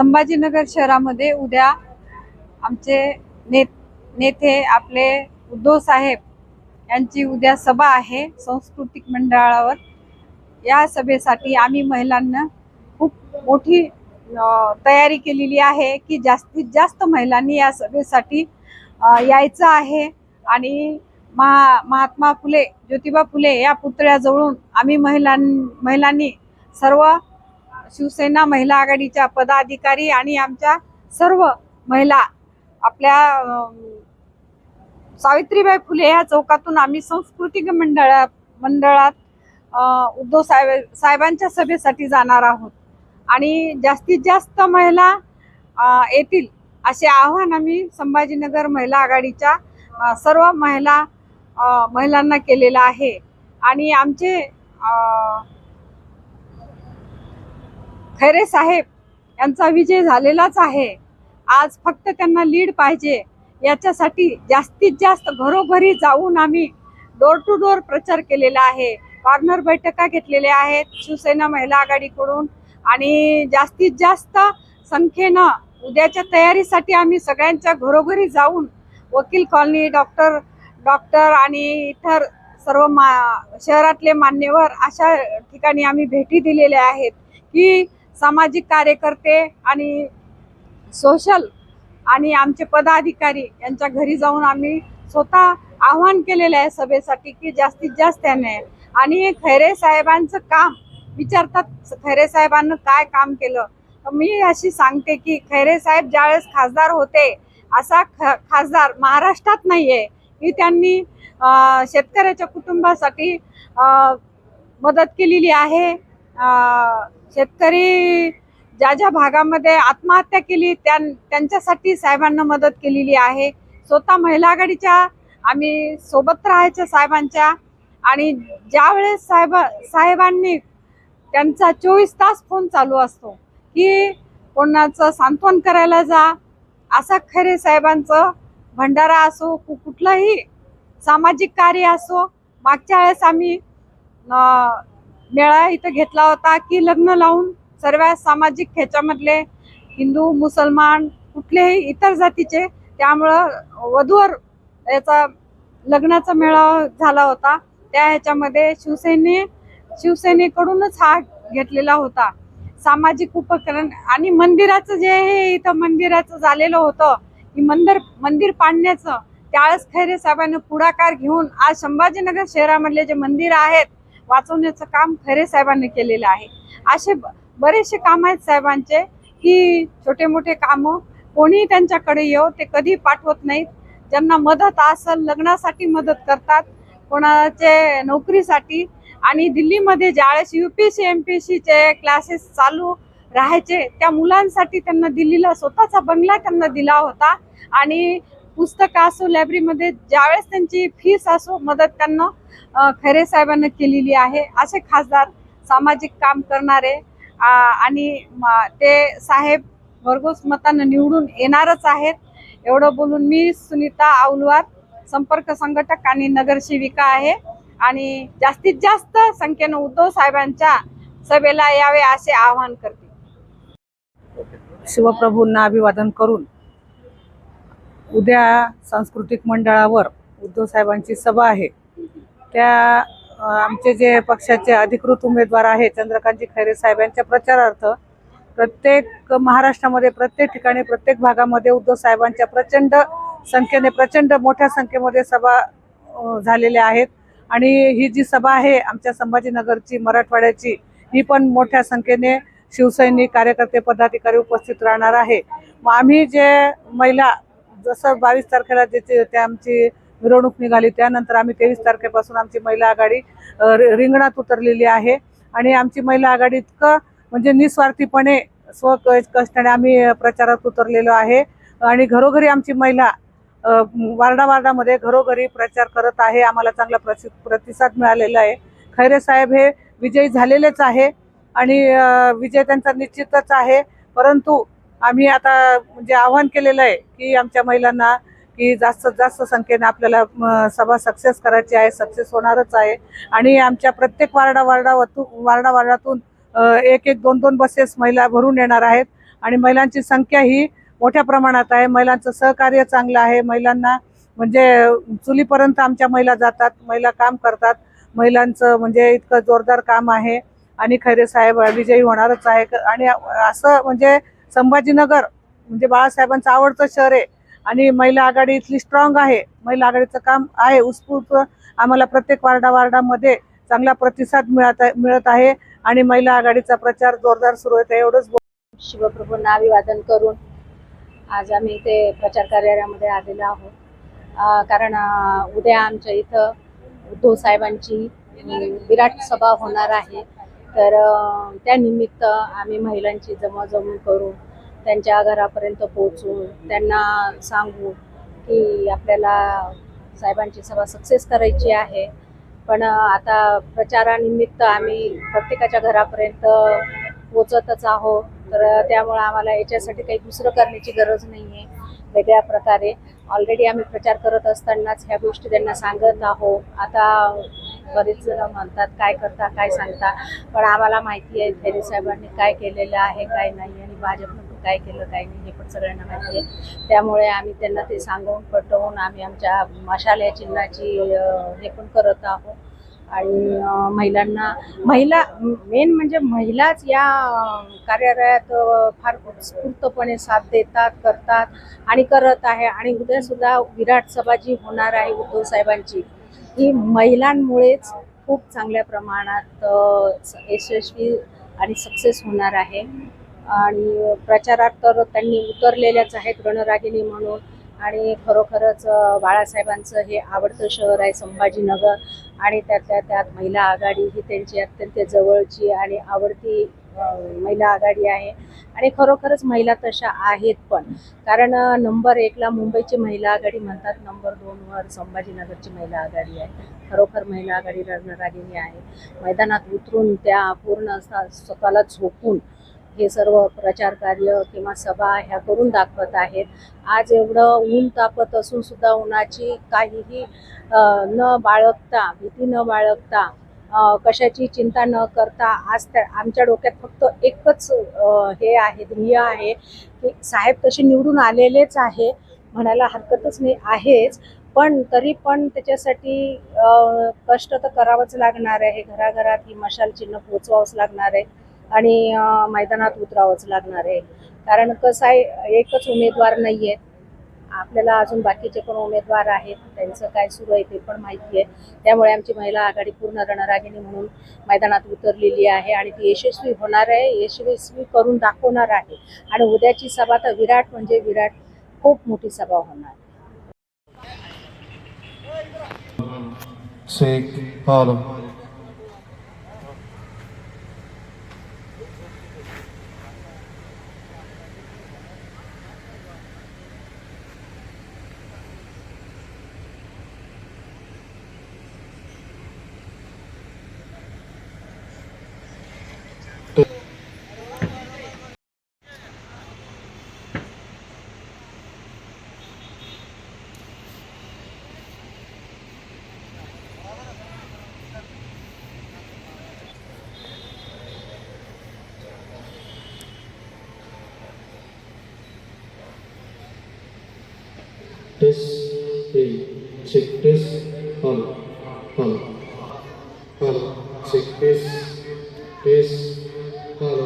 संभाजीनगर शहरामध्ये उद्या आमचे ने नेते आपले उद्धव साहेब यांची उद्या सभा आहे सांस्कृतिक मंडळावर. या सभेसाठी आम्ही महिलांना खूप मोठी तयारी केलेली आहे की जास्तीत जास्त महिलांनी या सभेसाठी यायचं आहे. आणि महा महात्मा फुले ज्योतिबा फुले या पुतळ्याजवळून आम्ही महिलां महिलांनी सर्व शिवसेना महिला आघाडीच्या पदाधिकारी आणि आमच्या सर्व महिला आपल्या सावित्रीबाई फुले या चौकातून आम्ही सांस्कृतिक मंडळा मंडळात उद्धव साहेब साहेबांच्या सभेसाठी जाणार आहोत. आणि जास्तीत जास्त महिला येतील असे आव्हान आम्ही संभाजीनगर महिला आघाडीच्या सर्व महिला महिलांना केलेलं आहे. आणि आमचे खैरे साहेब यांचा विजय झालेलाच आहे. आज फक्त त्यांना लीड पाहिजे. याच्यासाठी जास्तीत जास्त घरोघरी जाऊन आम्ही डोर टू डोर प्रचार केलेला आहे. कॉर्नर बैठका घेतलेल्या आहेत शिवसेना महिला आघाडीकडून आणि जास्तीत जास्त संख्येनं उद्याच्या तयारीसाठी आम्ही सगळ्यांच्या घरोघरी जाऊन वकील कॉलनी डॉक्टर डॉक्टर आणि इतर सर्व मा शहरातले मान्यवर अशा ठिकाणी आम्ही भेटी दिलेल्या आहेत की सामाजिक कार्यकर्ते आणि सोशल आणि आमचे पदाधिकारी यांच्या घरी जाऊन आम्ही स्वतः आव्हान केलेलं आहे सभेसाठी की जास्तीत जास्त त्याने आणि खैरे साहेबांचं काम विचारतात खैरे साहेबांना काय काम केलं? तर मी अशी सांगते की खैरे साहेब ज्यावेळेस खासदार होते असा ख खासदार महाराष्ट्रात नाहीये. की त्यांनी शेतकऱ्याच्या कुटुंबासाठी मदत केलेली आहे. शेतकरी ज्या ज्या भागामध्ये आत्महत्या केली त्या त्यांच्यासाठी साहेबांना मदत केलेली आहे. स्वतः महिला आघाडीच्या आम्ही सोबत राहायच्या साहेबांच्या आणि ज्यावेळेस साहेब साहेबांनी त्यांचा चोवीस तास फोन चालू असतो की कोणाचं सांत्वन करायला जा असा खरे साहेबांचं भंडारा असो कु- कुठलंही सामाजिक कार्य असो मागच्या वेळेस आम्ही मेळा इथं घेतला होता की लग्न लावून सर्व सामाजिक ह्याच्यामधले हिंदू मुसलमान कुठलेही इतर जातीचे त्यामुळं वधूवर याचा लग्नाचा मेळावा झाला होता. त्या ह्याच्यामध्ये शिवसेने शिवसेनेकडूनच हा घेतलेला होता. सामाजिक उपकरण आणि मंदिराचं जे हे इथं मंदिराचं झालेलं होतं की मंदिर मंदिर पाडण्याचं त्यावेळेस खैरे साहेबांनी पुढाकार घेऊन आज संभाजीनगर शहरामधले जे मंदिर आहेत वाचवण्याचं काम खरे साहेबांनी केलेलं आहे. असे ब- बरेचसे काम आहेत साहेबांचे की छोटे मोठे कामं कोणी त्यांच्याकडे येऊ ते कधी पाठवत नाहीत. ज्यांना मदत असेल लग्नासाठी मदत करतात कोणाचे नोकरीसाठी. आणि दिल्लीमध्ये ज्यावेळेस सी एम पी एस सीचे क्लासेस चालू राहायचे त्या मुलांसाठी त्यांना दिल्लीला स्वतःचा बंगला त्यांना दिला होता. आणि पुस्तकं असो लायब्ररीमध्ये ज्यावेळेस त्यांची फीस असो मदत त्यांना खैरे साहेबांना केलेली आहे. असे खासदार सामाजिक काम करणारे आणि म- ते साहेब भरघोस मतानं निवडून येणारच आहेत. एवढं बोलून मी सुनीता औलवार संपर्क संघटक आणि नगरसेविका आहे. आणि जास्तीत जास्त संख्येनं उद्धव साहेबांच्या सभेला यावे असे आवाहन करते. शिवप्रभूंना अभिवादन करून उद्या सांस्कृतिक मंडळावर उद्धव साहेबांची सभा आहे. त्या आमचे जे पक्षाचे अधिकृत उमेदवार आहे चंद्रकांतजी खैरे साहेब यांच्या प्रचारार्थ प्रत्येक महाराष्ट्रामध्ये प्रत्येक ठिकाणी प्रत्येक भागामध्ये उद्धव साहेबांच्या प्रचंड संख्येने प्रचंड मोठ्या संख्येमध्ये सभा झालेल्या आहेत. आणि ही जी सभा आहे आमच्या संभाजीनगरची मराठवाड्याची ही पण मोठ्या संख्येने शिवसैनिक कार्यकर्ते पदाधिकारी उपस्थित राहणार आहे. मग आम्ही जे महिला जसं बावीस तारखेला ज्याची त्या आमची मिरवणूक निघाली त्यानंतर आम्ही तेवीस तारखेपासून आमची महिला आघाडी रि- रिंगणात उतरलेली आहे. आणि आमची महिला आघाडी इतकं म्हणजे निस्वार्थीपणे स्व कष्टाने आम्ही प्रचारात उतरलेलो आहे. आणि घरोघरी आमची महिला अ, वार्डा वार्डामध्ये घरोघरी प्रचार करत आहे. आम्हाला चांगला प्रसि प्रतिसाद मिळालेला आहे. खैरे साहेब हे विजयी झालेलेच आहे. आणि विजय त्यांचा निश्चितच आहे. परंतु आम्ही आता म्हणजे आव्हान केलेलं आहे की आमच्या महिलांना की जास्तीत जास्त संख्येने आपल्याला सभा सक्सेस करायची आहे सक्सेस होणारच आहे. आणि आमच्या प्रत्येक वार्डा वार्डा वार्डा वार्डातून एक एक दोन दोन बसेस महिला भरून येणार आहेत. आणि महिलांची संख्या ही मोठ्या प्रमाणात आहे. महिलांचं सहकार्य चांगलं आहे. महिलांना म्हणजे चुलीपर्यंत आमच्या महिला जातात महिला काम करतात. महिलांचं म्हणजे इतकं जोरदार काम आहे. आणि खैरे साहेब विजयी होणारच आहे. क- आणि असं म्हणजे संभाजीनगर म्हणजे बाळासाहेबांचं आवडतं शहर आहे. आणि महिला आघाडी इथली स्ट्रॉंग आहे. महिला आघाडीचं काम आहे. उत्स्फूर्त आम्हाला प्रत्येक वार्डा वार्डामध्ये चांगला प्रतिसाद मिळत आहे मिळत आहे. आणि महिला आघाडीचा प्रचार जोरदार सुरू आहे. एवढंच बोल- शिवप्रभूंना अभिवादन करून आज आम्ही इथे प्रचार कार्यालयामध्ये आलेलो आहोत. कारण उद्या आमच्या इथं उद्धव साहेबांची विराट सभा होणार आहे. तर त्यानिमित्त आम्ही महिलांची जमाजमी करून त्यांच्या घरापर्यंत पोहोचून त्यांना सांगू की आपल्याला साहेबांची सभा सक्सेस करायची आहे. पण आता प्रचारानिमित्त आम्ही प्रत्येकाच्या घरापर्यंत पोचतच आहोत. तर त्यामुळं आम्हाला याच्यासाठी काही दुसरं करण्याची गरज नाही आहे वेगळ्या प्रकारे. ऑलरेडी आम्ही प्रचार करत असतानाच ह्या गोष्टी त्यांना सांगत आहोत. आता बरेच जण म्हणतात काय करता काय सांगता? पण आम्हाला माहिती आहे खैरे साहेबांनी काय केलेलं आहे काय नाही आणि भाजपनं काय केलं काय नाही हे पण सगळ्यांना माहिती आहे. त्यामुळे आम्ही त्यांना ते सांगून पटवून आम्ही आमच्या मशाल या चिन्हाची हे पण करत आहोत. आणि महिलांना महिला मेन म्हणजे महिलाच या कार्यालयात फार उत्स्फूर्तपणे साथ देतात करतात आणि करत आहे. आणि उद्या सुद्धा विराट सभा जी होणार आहे उद्धव साहेबांची ही महिलांमुळेच खूप चांगल्या प्रमाणात स- यशस्वी आणि सक्सेस होणार आहे. आणि प्रचारात तर त्यांनी उतरलेल्याच आहेत रणरागिणी म्हणून आणि खरोखरच बाळासाहेबांचं हे आवडतं शहर आहे संभाजीनगर आणि त्यातल्या त्यात महिला आघाडी ही त्यांची अत्यंत जवळची आणि आवडती महिला आघाडी आहे. आणि खरोखरच महिला तशा आहेत पण. कारण नंबर एकला मुंबईची महिला आघाडी म्हणतात नंबर दोनवर संभाजीनगरची महिला आघाडी आहे. खरोखर महिला आघाडी रणरागिणी आहे. मैदानात उतरून त्या पूर्ण असा स्वतःला झोपून हे सर्व प्रचार कार्य किंवा सभा ह्या करून दाखवत आहेत. आज एवढं ऊन तापत असून सुद्धा उन्हाची काहीही न बाळगता भीती न बाळगता कशाची चिंता न करता आज त्या आमच्या डोक्यात फक्त एकच हे आहे ध्येय आहे की साहेब तसे निवडून आलेलेच आहे म्हणायला हरकतच नाही आहेच. पण तरी पण त्याच्यासाठी कष्ट तर करावंच लागणार आहे. घराघरात ही मशाल चिन्ह पोचवावंच लागणार आहे आणि मैदानात उतरावंच लागणार आहे. कारण कसं आहे एकच उमेदवार नाही आहेत आपल्याला अजून बाकीचे पण उमेदवार आहेत त्यांचं काय सुरू आहे ते पण माहिती आहे. त्यामुळे आमची महिला आघाडी पूर्ण रणरागिणी म्हणून मैदानात उतरलेली आहे आणि ती यशस्वी होणार आहे यशस्वी करून दाखवणार आहे. आणि उद्याची सभा तर विराट म्हणजे विराट खूप मोठी सभा होणार. आहे টেস্ট এই চেক টেস্ট হল হল হল চেক টেস্ট টেস্ট হল